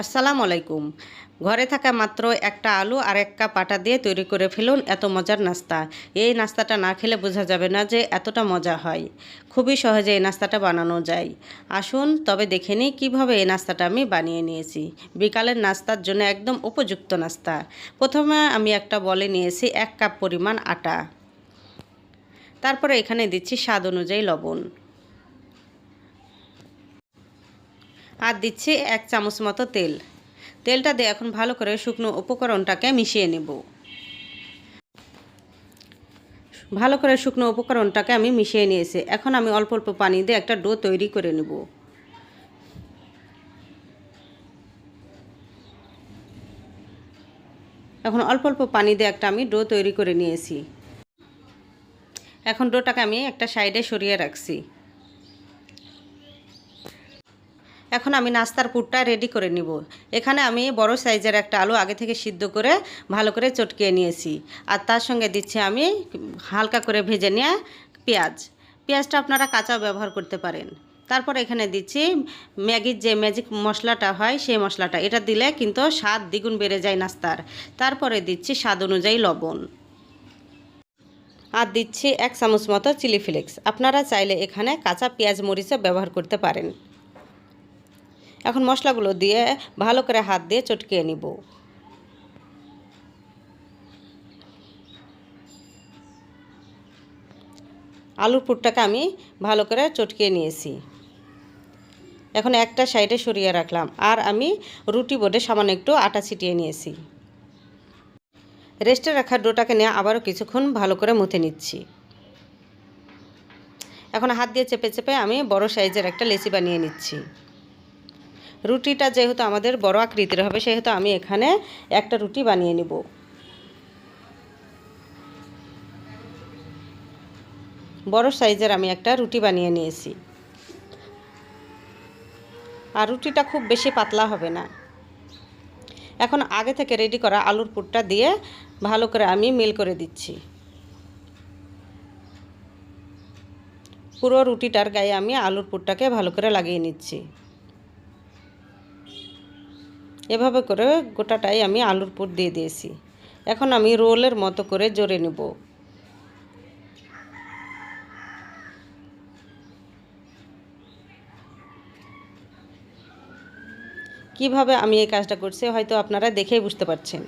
আসসালামু আলাইকুম ঘরে থাকা মাত্র একটা আলু আর এক কাপ আটা দিয়ে তৈরি করে ফেলুন, এত মজার নাস্তা। এই নাস্তাটা না খেলে বোঝা যাবে না যে এতটা মজা হয়। খুবই সহজে এই নাস্তাটা বানানো যায়। আসুন, তবে দেখে নিই কীভাবে এই নাস্তাটা আমি বানিয়ে নিয়েছি। বিকালের নাস্তার জন্য একদম উপযুক্ত নাস্তা। প্রথমে আমি একটা বলে নিয়েছি এক কাপ পরিমাণ আটা। তারপরে এখানে দিচ্ছি স্বাদ অনুযায়ী লবণ। আর দিচ্ছি এক চামচ মতো তেল। তেলটা দিয়ে এখন ভালো করে শুকনো উপকরণটাকে মিশিয়ে নেব। ভালো করে শুকনো উপকরণটাকে আমি মিশিয়ে নিয়েছি। এখন আমি অল্প অল্প পানি দিয়ে একটা ডো তৈরি করে নেব। এখন অল্প অল্প পানি দিয়ে একটা আমি ডো তৈরি করে নিয়েছি। এখন ডোটাকে আমি একটা সাইডে সরিয়ে রাখছি। এখন আমি নাস্তার পুরটা রেডি করে নিব। এখানে আমি বড় সাইজের একটা আলু আগে থেকে সিদ্ধ করে ভালো করে চটকিয়ে নিয়েছি। আর তার সঙ্গে দিচ্ছি আমি হালকা করে ভেজে নেওয়া পেঁয়াজ। পেঁয়াজটা আপনারা কাঁচাও ব্যবহার করতে পারেন। তারপর এখানে দিচ্ছি ম্যাগির যে ম্যাজিক মশলাটা হয় সেই মশলাটা। এটা দিলে কিন্তু স্বাদ দ্বিগুণ বেড়ে যায় নাস্তার। তারপরে দিচ্ছি স্বাদ অনুযায়ী লবণ। আর দিচ্ছি এক চামচ মতো চিলি ফ্লেক্স আপনারা চাইলে এখানে কাঁচা পেঁয়াজ মরিচও ব্যবহার করতে পারেন। এখন মশলাগুলো দিয়ে ভালো করে হাত দিয়ে চটকিয়ে নিব। আলুর পুরটাকে আমি ভালো করে চটকিয়ে নিয়েছি। এখন একটা সাইডে সরিয়ে রাখলাম আর আমি রুটি বোর্ডে সামান্য একটু আটা ছিটিয়ে নিয়েছি। রেস্টে রাখা ডোটাকে নিয়ে আবারও কিছুক্ষণ ভালো করে মুথে নিচ্ছি। এখন হাত দিয়ে চেপে চেপে আমি বড় সাইজের একটা লেচি বানিয়ে নিচ্ছি। রুটিটা যেহেতু আমাদের বড় আকৃতির হবে, সেহেতু আমি এখানে একটা রুটি বানিয়ে নিব। বড় সাইজের আমি একটা রুটি বানিয়ে নিয়েছি। আর রুটিটা খুব বেশি পাতলা হবে না। এখন আগে থেকে রেডি করা আলুর পুরটা দিয়ে ভালো করে আমি মিল করে দিচ্ছি। পুরো রুটিটার গায়ে আমি আলুর পুরটাকে ভালো করে লাগিয়ে নিচ্ছি। এভাবে করে গোটাটাই আমি আলুর পুর দিয়ে দিয়েছি। এখন আমি রোলের মতো করে জোরে নেব। কীভাবে আমি এই কাজটা করছি হয়তো আপনারা দেখেই বুঝতে পারছেন।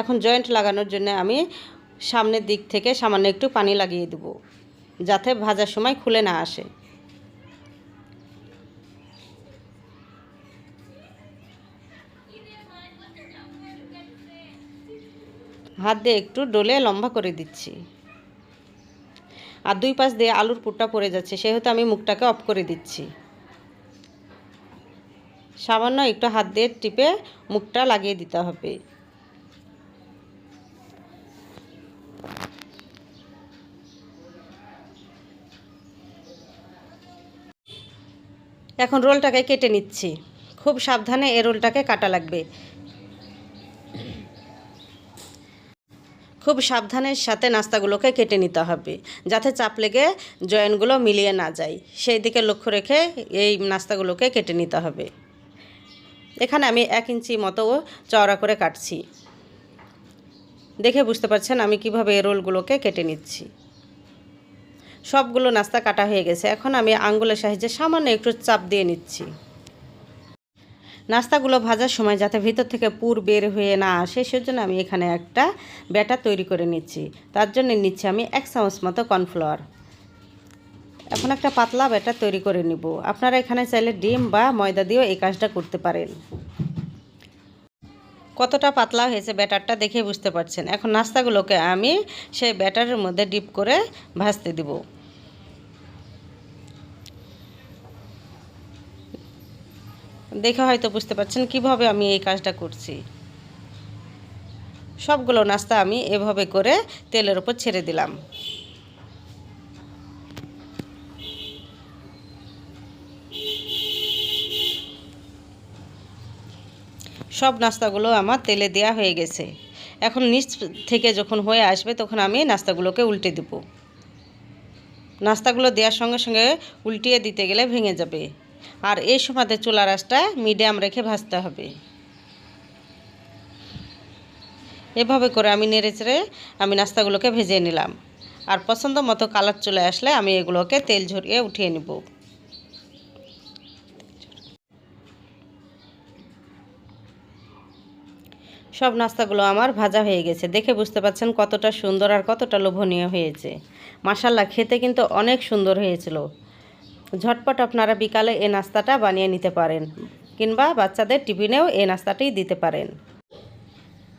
এখন জয়েন্ট লাগানোর জন্য আমি সামনের দিক থেকে সামান্য একটু পানি লাগিয়ে দেব, যাতে ভাজার সময় খুলে না আসে। হাত দিয়ে একটু ডলে লম্বা করে দিচ্ছি। আর দুই পাশ দিয়ে আলুর পুরটা পড়ে যাচ্ছে, সেহেতু আমি মুখটাকে অফ করে দিচ্ছি। সামান্য একটু হাত দিয়ে টিপে মুখটা লাগিয়ে দিতে হবে। এখন রোলটাকে কেটে নিচ্ছি। খুব সাবধানে এ রোলটাকে কাটা লাগবে। খুব সাবধানের সাথে নাস্তাগুলোকে কেটে নিতে হবে, যাতে চাপ লেগে জয়েন্টগুলো মিলিয়ে না যায়। সেই দিকে লক্ষ্য রেখে এই নাস্তাগুলোকে কেটে নিতে হবে। এখানে আমি এক ইঞ্চি মতো চওড়া করে কাটছি। দেখে বুঝতে পারছেন আমি কীভাবে রোলগুলোকে কেটে নিচ্ছি। সবগুলো নাস্তা কাটা হয়ে গেছে। এখন আমি আঙ্গুলের সাহায্যে সামান্য একটু চাপ দিয়ে নিচ্ছি। নাস্তাগুলো ভাজার সময় যাতে ভিতর থেকে পুর বের হয়ে না আসে, সেজন্য আমি এখানে একটা ব্যাটার তৈরি করে নিচ্ছি। তার জন্য নিচ্ছি আমি এক চামচ মতো কর্নফ্লাওয়ার। এখন একটা পাতলা ব্যাটার তৈরি করে নিব। আপনারা এখানে চাইলে ডিম বা ময়দা দিয়েও এই কাজটা করতে পারেন। কতটা পাতলা হয়েছে ব্যাটারটা দেখে বুঝতে পারছেন। এখন নাস্তাগুলোকে আমি সেই ব্যাটারের মধ্যে ডিপ করে ভাজতে দিব। দেখে হয়তো বুঝতে পারছেন কীভাবে আমি এই কাজটা করছি। সবগুলো নাস্তা আমি এভাবে করে তেলের উপর ছেড়ে দিলাম। সব নাস্তাগুলো আমার তেলে দেওয়া হয়ে গেছে। এখন নিচ থেকে যখন হয়ে আসবে তখন আমি নাস্তাগুলোকে উল্টে দেব। নাস্তাগুলো দেওয়ার সঙ্গে সঙ্গে উল্টিয়ে দিতে গেলে ভেঙে যাবে। আর এই সময়তে চুলা রাসটা মিডিয়াম রেখে ভাজতে হবে। এভাবে করে আমি নেড়ে চেড়ে আমি নাস্তাগুলোকে ভেজে নিলাম। আর পছন্দ মতো কালার চলে আসলে আমি এগুলোকে তেল ঝরিয়ে উঠিয়ে নিব। সব নাস্তাগুলো আমার ভাজা হয়ে গেছে। দেখে বুঝতে পারছেন কতটা সুন্দর আর কতটা লোভনীয় হয়েছে। মাসাল্লাহ খেতে কিন্তু অনেক সুন্দর হয়েছিল। ঝটপট আপনারা বিকালে এই নাস্তাটা বানিয়ে নিতে পারেন কিংবা বাচ্চাদের টিফিনেও এই নাস্তাটি দিতে পারেন।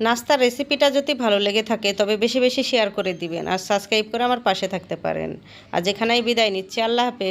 নাস্তার রেসিপিটা যদি ভালো লেগে থাকে, তবে বেশি বেশি শেয়ার করে দিবেন আর সাবস্ক্রাইব করে আমার পাশে থাকতে পারেন। আর যেখানেই বিদায় নিচ্ছি। আল্লাহ হাফেজ।